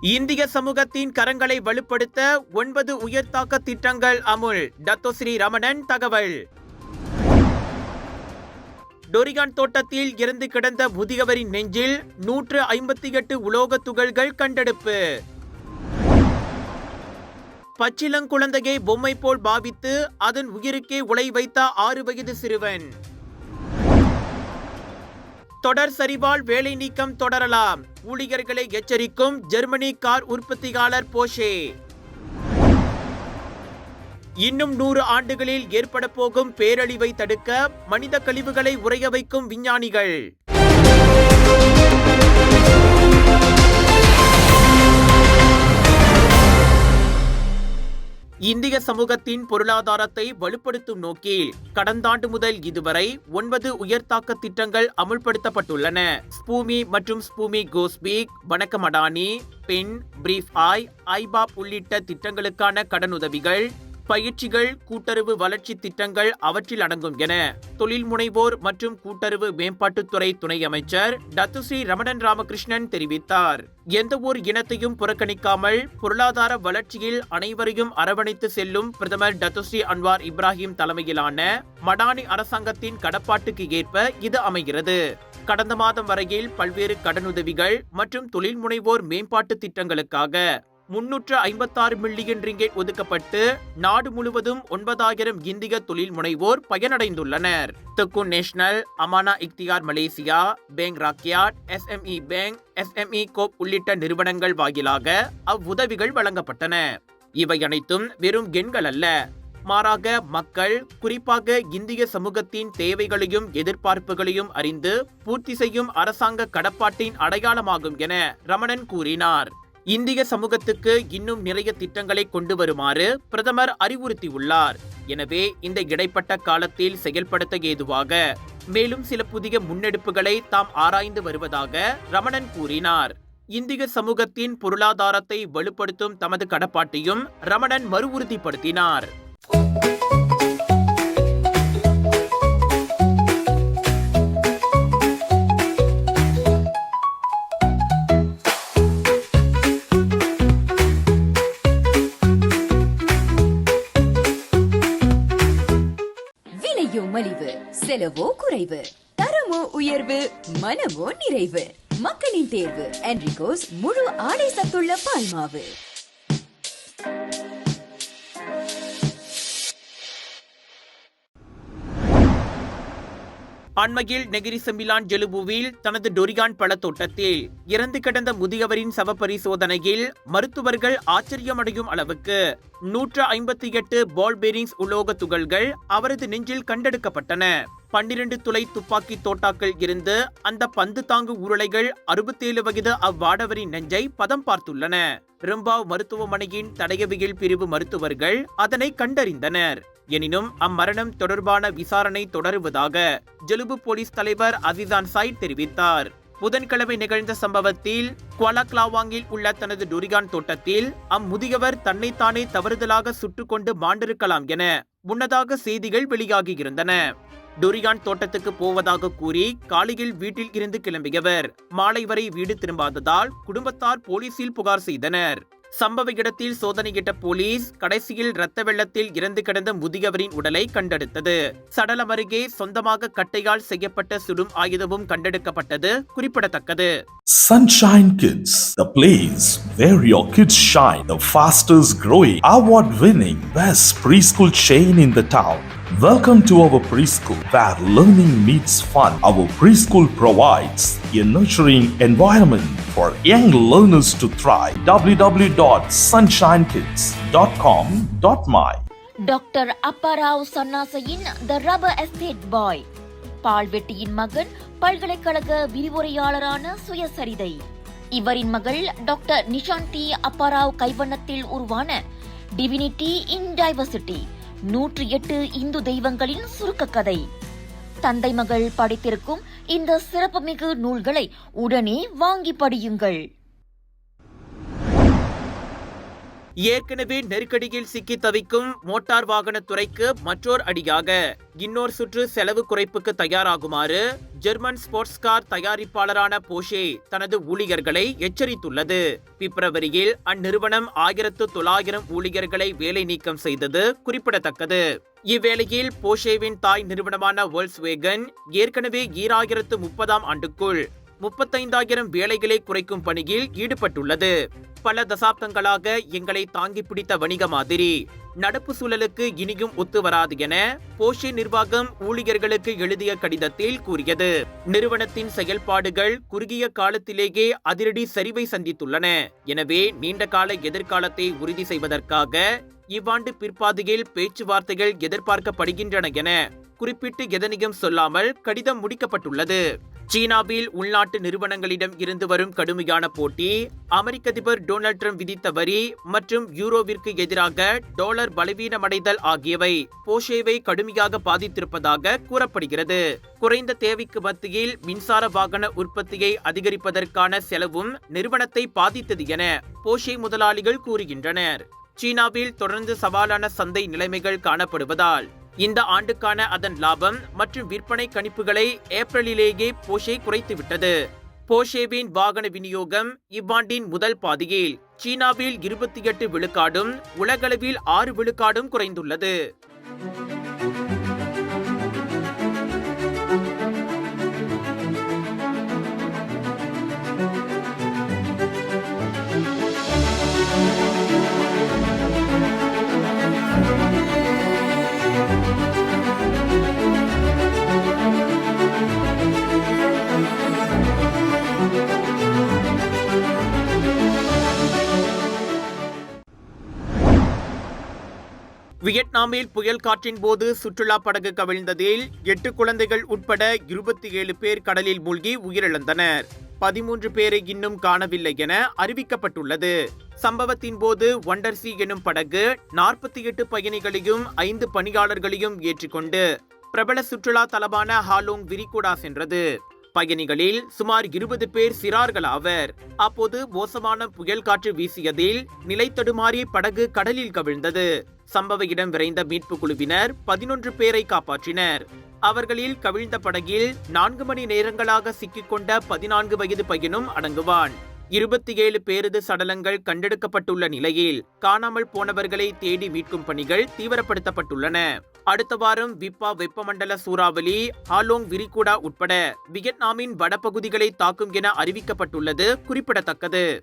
இந்திய சமூகத்தின் கரங்களை வலுப்படுத்த ஒன்பது உயர்த்தாக்க திட்டங்கள் அமுல். டத்தோஸ்ரீ ரமணன் தகவல். டொரிகான் தோட்டத்தில் இறந்து கிடந்த முதியவரின் நெஞ்சில் நூற்று ஐம்பத்தி எட்டு உலோக துகள்கள் கண்டெடுப்பு. பச்சிலங்குழந்தையை பொம்மை போல் பாவித்து அதன் உயிருக்கே உலை வைத்த ஆறு வயது சிறுவன். தொடர் சரிவால் வேலை நீக்கம் தொடரலாம். ஊழியர்களை எச்சரிக்கும் ஜெர்மனி கார் உற்பத்தியாளர் போஷே. இன்னும் நூறு ஆண்டுகளில் ஏற்பட போகும் பேரழிவை தடுக்க மனித கழிவுகளை உறைய வைக்கும் விஞ்ஞானிகள். இந்திய சமூகத்தின் பொருளாதாரத்தை வலுப்படுத்தும் நோக்கில் கடந்த ஆண்டு முதல் இதுவரை ஒன்பது உயர்தாக்க திட்டங்கள் அமுல்படுத்தப்பட்டுள்ளன. ஸ்பூமி மற்றும் ஸ்பூமி கோஸ்பீக் வணக்கம் அடானி பென் பிரீஃப் ஆய் ஐபாப் உள்ளிட்ட திட்டங்களுக்கான கடனுதவிகள் பயிற்சிகள் கூட்டுறவு வளர்ச்சி திட்டங்கள் அவற்றில் அடங்கும் என தொழில் முனைவோர் மற்றும் கூட்டுறவு மேம்பாட்டுத்துறை துணை அமைச்சர் டத்துஸ்ரீ ரமணன் ராமகிருஷ்ணன் தெரிவித்தார். எந்த ஒரு இனத்தையும் புறக்கணிக்காமல் பொருளாதார வளர்ச்சியில் அனைவரையும் அரவணைத்து செல்லும் பிரதமர் டத்துஸ்ரீ அன்வார் இப்ராஹிம் தலைமையிலான மடானி அரசாங்கத்தின் கடப்பாட்டுக்கு ஏற்ப இது அமைகிறது. கடந்த மாதம் வரையில் பல்வேறு கடனுதவிகள் மற்றும் தொழில் முனைவோர் மேம்பாட்டு திட்டங்களுக்காக முன்னூற்று ஐம்பத்தாறு மில்லியன் ரிங்கெட் ஒதுக்கப்பட்டு நாடு முழுவதும் ஒன்பதாயிரம் இந்திய தொழில் முனைவோர் பயனடைந்துள்ளனர். Tekun national Amanah Ikhtiar Malaysia bank Rakyat SME bank SME Corp உள்ளிட்ட நிறுவனங்கள் வாயிலாக அவ்வுதவிகள் வழங்கப்பட்டன. இவை அனைத்தும் வெறும் எண்கள் அல்ல. மாறாக மக்கள் குறிப்பாக இந்திய சமூகத்தின் தேவைகளையும் எதிர்பார்ப்புகளையும் அறிந்து பூர்த்தி செய்யும் அரசாங்க கடப்பாட்டின் அடையாளமாகும் என ரமணன் கூறினார். இந்திய சமூகத்துக்கு இன்னும் நிறைய திட்டங்களை கொண்டு வருமாறு பிரதமர் அறிவுறுத்தியுள்ளார். எனவே இந்த இடைப்பட்ட காலத்தில் செயல்படுத்த ஏதுவாக மேலும் சில புதிய முன்னெடுப்புகளை தாம் ஆராய்ந்து வருவதாக ரமணன் கூறினார். இந்திய சமூகத்தின் பொருளாதாரத்தை வலுப்படுத்தும் தமது கடப்பாட்டையும் ரமணன் மறுஉறுதிப்படுத்தினார். செலவோ குறைவு? தரமோ உயர்வு மனமோ நிறைவு? மக்களின் தேர்வு என்ரிகோஸ் முழு ஆடை சத்துள்ள பால்மாவு. அண்மையில் நெகிரி செம்பிலான் ஜெலுபுவில் தனது டொரிகான் பழத்தோட்டத்தில் இறந்து கிடந்த முதியவரின் சவ பரிசோதனையில் மருத்துவர்கள் ஆச்சரியமடையும் அளவுக்கு நூற்று ஐம்பத்தி எட்டு பால் பேரிங்ஸ் உலோக துகள்கள் அவரது நெஞ்சில் கண்டெடுக்கப்பட்டன. பன்னிரண்டு துளை துப்பாக்கி தோட்டாக்கள் இருந்து அந்த பந்து தாங்கு உருளைகள் அறுபத்தேழு வயது அவ்வாடவரின் நெஞ்சை பதம் பார்த்துள்ளன. ரிம்பாவ் மருத்துவமனையின் தடயவியல் பிரிவு மருத்துவர்கள் அதனை கண்டறிந்தனர். எனினும் அம்மரணம் தொடர்பான விசாரணை தொடருவதாக ஜெலுபு போலீஸ் தலைவர் அசிசான் சாய் தெரிவித்தார். புதன்கிழமை நிகழ்ந்த சம்பவத்தில் குவாலாக்லாவாங்கில் உள்ள தனது டொரிகான் தோட்டத்தில் அம்முதியவர் தன்னைத்தானே தவறுதலாக சுட்டுக்கொண்டு மாண்டிருக்கலாம் என முன்னதாக செய்திகள் வெளியாகியிருந்தன. டொரிகான் தோட்டத்துக்கு போவதாக கூறி காலையில் வீட்டில் இருந்து கிளம்பியவர். மாலை வரை வீடு திரும்பாததால் குடும்பத்தார் போலீசில் புகார் செய்தனர். சம்பவ இடத்தில் சோதனையிட்ட போலீஸ் கடைசியில் இரத்த வெள்ளத்தில் இறந்து கிடந்த முதியவரின் உடலை கண்டெடுத்தது. சடலம் அருகே சொந்தமாக கட்டையால் செய்யப்பட்ட சுடும் ஆயுதமும் கண்டெடுக்கப்பட்டது குறிப்பிடத்தக்கது. Sunshine Kids, the place where your kids shine, the fastest growing, award winning, best preschool chain in the town. Welcome to our preschool where learning meets fun. Our preschool provides a nurturing environment for young learners to thrive. www.sunshinekids.com.my doctor Apparao சன்னாசையின் the rubber estate பாய் பால்வெட்டியின் மகன் பல்கலைக்கழக விரிவுரையாளரான சுயசரிதை இவரின் மகள் doctor Nishanthi Appa Rao கைவண்ணத்தில் உருவான divinity இன் diversity நூற்றி எட்டு இந்து தெய்வங்களின் சுருக்க கதை தந்தை மகள் படித்திருக்கும் இந்த சிறப்புமிகு நூல்களை உடனே வாங்கி படியுங்கள். ஏற்கனவே நெருக்கடியில் சிக்கி தவிக்கும் மோட்டார் வாகன துறைக்கு மற்றோர் அடியாக. இன்னொரு சுற்று செலவு குறைப்புக்கு தயாராகுமாறு ஜெர்மன் ஸ்போர்ட்ஸ் கார் தயாரிப்பாளரான போஷே தனது ஊழியர்களை எச்சரித்துள்ளது. பிப்ரவரியில் அந்நிறுவனம் ஆயிரத்து தொள்ளாயிரம் ஊழியர்களை வேலை நீக்கம் செய்தது குறிப்பிடத்தக்கது. இவ்வேளையில் போஷேவின் தாய் நிறுவனமான வேகன் ஏற்கனவே ஈராயிரத்து முப்பதாம் ஆண்டுக்குள் முப்பத்தைந்தாயிரம் வேலைகளை குறைக்கும் பணியில் ஈடுபட்டுள்ளது. பல தசாப்தங்களாக எங்களை தாங்கி பிடித்த வணிக மாதிரி. நடப்பு சூழலுக்கு இனியும் ஒத்து வராது என போஷே நிர்வாகம் ஊழியர்களுக்கு எழுதிய கடிதத்தில் கூறியது. நிறுவனத்தின் செயல்பாடுகள் குறுகிய காலத்திலேயே அதிரடி சரிவை சந்தித்துள்ளன. எனவே நீண்ட கால எதிர்காலத்தை உறுதி செய்வதற்காக இவ்வாண்டு பிற்பாதையில் பேச்சுவார்த்தைகள் எதிர்பார்க்கப்படுகின்றன என குறிப்பிட்டு எதனையும் சொல்லாமல் கடிதம் முடிக்கப்பட்டுள்ளது. சீனாவில் உள்நாட்டு நிறுவனங்களிடம் இருந்து வரும் கடுமையான போட்டி அமெரிக்க அதிபர் டொனால்ட் ட்ரம்ப் விதித்த வரி மற்றும் யூரோவிற்கு எதிராக டாலர் பலவீனமடைதல் ஆகியவை போஷேவை கடுமையாக பாதித்திருப்பதாக கூறப்படுகிறது. குறைந்த தேவைக்கு மத்தியில் மின்சார வாகன உற்பத்தியை அதிகரிப்பதற்கான செலவும் நிறுவனத்தை பாதித்தது என போஷே முதலாளிகள் கூறுகின்றனர். சீனாவில் தொடர்ந்து சவாலான சந்தை நிலைமைகள் காணப்படுவதால் இந்த ஆண்டுக்கான அதன் லாபம் மற்றும் விற்பனை கணிப்புகளை ஏப்ரலிலேயே போஷே குறைத்துவிட்டது. போஷேவின் வாகன விநியோகம் இவ்வாண்டின் முதல் பாதியில் சீனாவில் இருபத்தி எட்டு விழுக்காடும் உலகளவில் ஆறு விழுக்காடும் குறைந்துள்ளது. வியட்நாமில் புயல் காற்றின் போது சுற்றுலா படகு கவிழ்ந்ததில் எட்டு குழந்தைகள் உட்பட இருபத்தி ஏழு பேர் கடலில் மூழ்கி உயிரிழந்தனர். பதிமூன்று பேரை இன்னும் காணவில்லை என அறிவிக்கப்பட்டுள்ளது. சம்பவத்தின் போது ஒண்டர்சி எனும் படகு நாற்பத்தி எட்டு பயணிகளையும் ஐந்து பணியாளர்களையும் ஏற்றிக்கொண்டு பிரபல சுற்றுலா தலமான ஹாலோங் விரிகுடா சென்றது. பயணிகளில் சுமார் இருபது பேர் சிறார்கள் ஆவர். அப்போது மோசமான புயல் காற்று வீசியதில் நிலை தடுமாறி படகு கடலில் கவிழ்ந்தது. சம்பவ இடம் விரைந்த மீட்பு குழுவினர் பதினொன்று பேரை காப்பாற்றினர். அவர்களில் கவிழ்ந்த படகில் நான்கு மணி நேரங்களாக சிக்கிக்கொண்ட பதினான்கு வயது பையனும் அடங்குவான். இருபத்தி ஏழு பேரது சடலங்கள் கண்டெடுக்கப்பட்டுள்ள நிலையில் காணாமல் போனவர்களை தேடி மீட்கும் பணிகள் தீவிரப்படுத்தப்பட்டுள்ளன. அடுத்த வாரம் விப்பா வெப்பமண்டல சூறாவளி ஹாலோங் விரிகுடா உட்பட வியட்நாமின் வடபகுதிகளை தாக்கும் என அறிவிக்கப்பட்டுள்ளது குறிப்பிடத்தக்கது.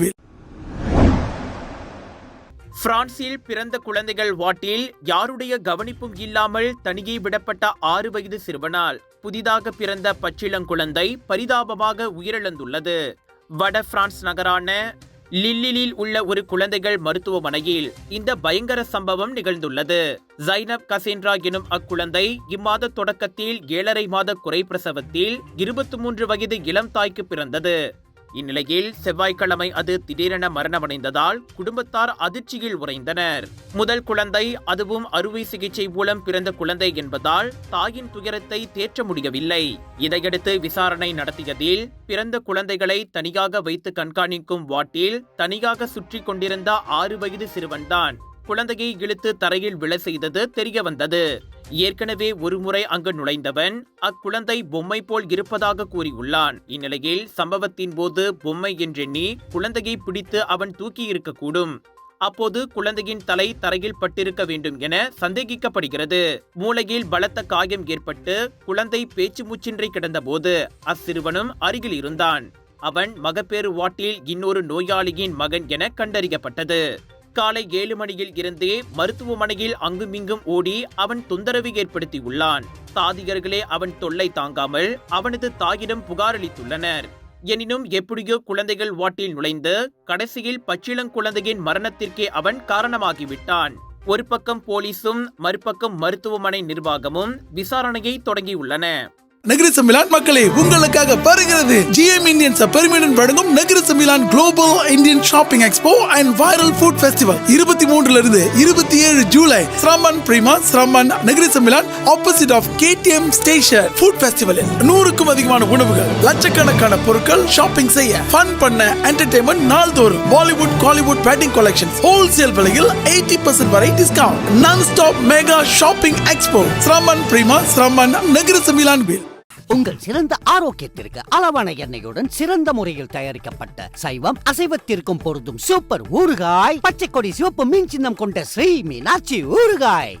பிரான்சில் பிறந்த குழந்தைகள் வாட்டில் யாருடைய கவனிப்பும் இல்லாமல் தனியே விடப்பட்ட ஆறு வயது சிறுவனால் புதிதாக பிறந்த பச்சிளங்குழந்தை பரிதாபமாக உயிரிழந்துள்ளது. வட பிரான்ஸ் நகரான லில்லிலில் உள்ள ஒரு குழந்தைகள் மருத்துவமனையில் இந்த பயங்கர சம்பவம் நிகழ்ந்துள்ளது. ஜைனப் கசேன்ரா எனும் அக்குழந்தை இம்மாத தொடக்கத்தில் ஏழரை மாத குறை பிரசவத்தில் இருபத்தி மூன்று வயது இளம் தாய்க்கு பிறந்தது. இந்நிலையில் செவ்வாய்க்கிழமை அது திடீரென மரணமடைந்ததால் குடும்பத்தார் அதிர்ச்சியில் உறைந்தனர். முதல் குழந்தை அதுவும் அறுவை சிகிச்சை மூலம் பிறந்த குழந்தை என்பதால் தாயின் துயரத்தை தேற்ற முடியவில்லை. இதையடுத்து விசாரணை நடத்தியதில் பிறந்த குழந்தைகளை தனியாக வைத்து கண்காணிக்கும் வாட்டில் தனியாக சுற்றி கொண்டிருந்த ஆறு வயது சிறுவன்தான் குழந்தையை இழுத்து தரையில் விழ செய்தது தெரிய வந்தது ஏற்கனவே ஒருமுறை அங்கு நுழைந்தவன் அக்குழந்தை பொம்மை போல் இருப்பதாக கூறியுள்ளான். இந்நிலையில் சம்பவத்தின் போது பொம்மை என்றெண்ணி குழந்தையை பிடித்து அவன் தூக்கி இருக்கக்கூடும். அப்போது குழந்தையின் தலை தரையில் பட்டிருக்க வேண்டும் என சந்தேகிக்கப்படுகிறது. மூளையில் பலத்த காயம் ஏற்பட்டு குழந்தை பேச்சு மூச்சின்றி கிடந்தபோது அச்சிறுவனும் அருகில் இருந்தான். அவன் மகப்பேறு வாட்டில் இன்னொரு நோயாளியின் மகன் என கண்டறியப்பட்டது. காலை ஏழு மணியில் இருந்தே மருத்துவமனையில் அங்குமிங்கும் ஓடி அவன் தொந்தரவு ஏற்படுத்தியுள்ளான். தாதியர்களே அவன் தொல்லை தாங்காமல் அவனது தாயிடம் புகாரளித்துள்ளனர் எனினும் எப்படியோ குழந்தைகள் வாட்டில் நுழைந்து கடைசியில் பச்சிளங்குழந்தையின் மரணத்திற்கே அவன் காரணமாகிவிட்டான். ஒரு பக்கம் போலீசும் மறுபக்கம் மருத்துவமனை நிர்வாகமும் விசாரணையை தொடங்கியுள்ளன. நகர மிலான் மக்களே உங்களுக்காக பருகிறது ஜிஎம் இந்தியன்ஸ் பெருமையுடன் வழங்கும் நகர சமிலான் global Indian shopping expo and viral food festival இருபத்தி மூன்றுல இருந்து இருபத்தி ஏழு ஜூலை ஸ்ரமன் பிரிமா ஸ்ரமன் நகர Milan opposite of KTM station food ஃபெஸ்டிவலில் நூறுக்கும் அதிகமான உணவுகள் லட்சக்கணக்கான பொருட்கள் ஷாப்பிங் செய்ய ஃபன் பண்ண என்டர்டைன்மெண்ட் நாள்தோறும் பாலிவுட் காலிவுட் பேட்டிங் கலெக்ஷன்ஸ் ஹோல்சேல் விலையில் எயிட்டி பர்சன்ட் வரை discount nonstop mega shopping expo ஸ்ரமன் பிரிமா ஸ்ரமன் நகர சமிலான் பில் உங்கள் சிறந்த ஆரோக்கியத்திற்கு அளவான எண்ணெயுடன் சிறந்த முறையில் தயாரிக்கப்பட்ட சைவம் அசைவத்திற்கும் பொருந்தும் சூப்பர் ஊறுகாய் பச்சை கொடி சிவப்பு மீன் சின்னம் கொண்ட ஸ்ரீ மீனாட்சி ஊறுகாய்.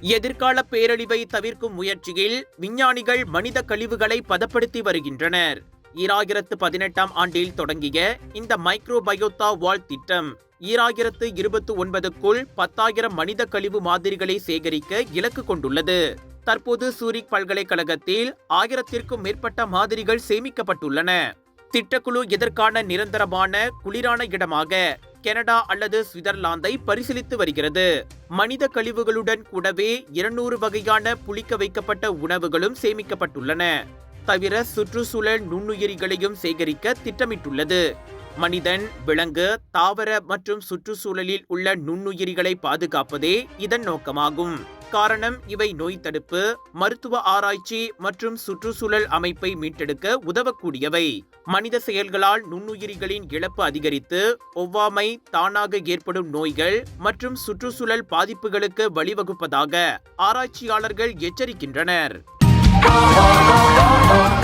எதிர்கால பேரழிவை தவிர்க்கும் முயற்சியில் விஞ்ஞானிகள் மனித கழிவுகளை பதப்படுத்தி வருகின்றனர். ஈராயிரத்து பதினெட்டாம் ஆண்டில் தொடங்கிய இந்த மைக்ரோபயோத்தா வால் திட்டம் ஈராயிரத்து இருபத்தி ஒன்பதுக்குள் பத்தாயிரம் மனித கழிவு மாதிரிகளை சேகரிக்க இலக்கு கொண்டுள்ளது. தற்போது சூரிக் பல்கலைக்கழகத்தில் ஆயிரத்திற்கும் மேற்பட்ட மாதிரிகள் சேமிக்கப்பட்டுள்ளன. திட்டக்குழு இதற்கான நிரந்தரமான குளிரான இடமாக கனடா அல்லது சுவிட்சர்லாந்தை பரிசீலித்து வருகிறது. மனித கழிவுகளுடன் கூடவே இருநூறு வகையான புளிக்க வைக்கப்பட்ட உணவுகளும் சேமிக்கப்பட்டுள்ளன. தவிர சுற்றுச்சூழல் நுண்ணுயிரிகளையும் சேகரிக்க திட்டமிட்டுள்ளது. மனிதன் விலங்கு தாவர மற்றும் சுற்றுச்சூழலில் உள்ள நுண்ணுயிரிகளை பாதுகாப்பதே இதன் நோக்கமாகும். காரணம் இவை நோய் தடுப்பு மருத்துவ ஆராய்ச்சி மற்றும் சுற்றுச்சூழல் அமைப்பை மீட்டெடுக்க உதவக்கூடியவை. மனித செயல்களால் நுண்ணுயிரிகளின் இழப்பு அதிகரித்து ஒவ்வாமை தானாக ஏற்படும் நோய்கள் மற்றும் சுற்றுச்சூழல் பாதிப்புகளுக்கு வழிவகுப்பதாக ஆராய்ச்சியாளர்கள் எச்சரிக்கின்றனர்.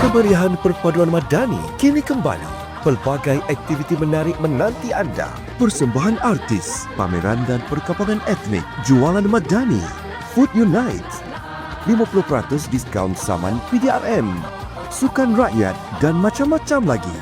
Kemeriahan perpaduan Madani kini kembali. Pelbagai aktiviti menarik menanti anda. Persembahan artis, pameran dan perkampungan etnik, jualan Madani, Food Unite, 50% diskaun saman PDRM, sukan rakyat dan macam-macam lagi.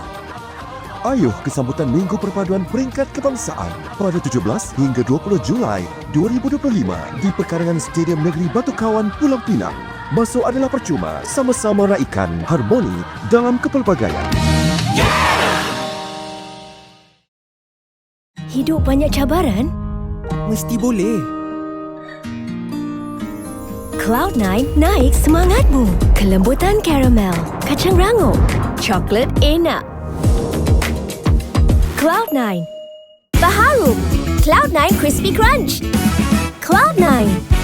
Ayuh ke sambutan Minggu Perpaduan Peringkat Kebangsaan pada 17 hingga 20 Julai 2025 di perkarangan Stadium Negeri Batu Kawan, Pulau Pinang. Masuk adalah percuma, sama-sama raikan harmoni dalam kepelbagaian. Hidup banyak cabaran? Mesti boleh. Cloud9 naik semangatmu. Kelembutan karamel, kacang rangup, coklat enak. Cloud9. Baharu. Cloud9 Crispy Crunch. Cloud9.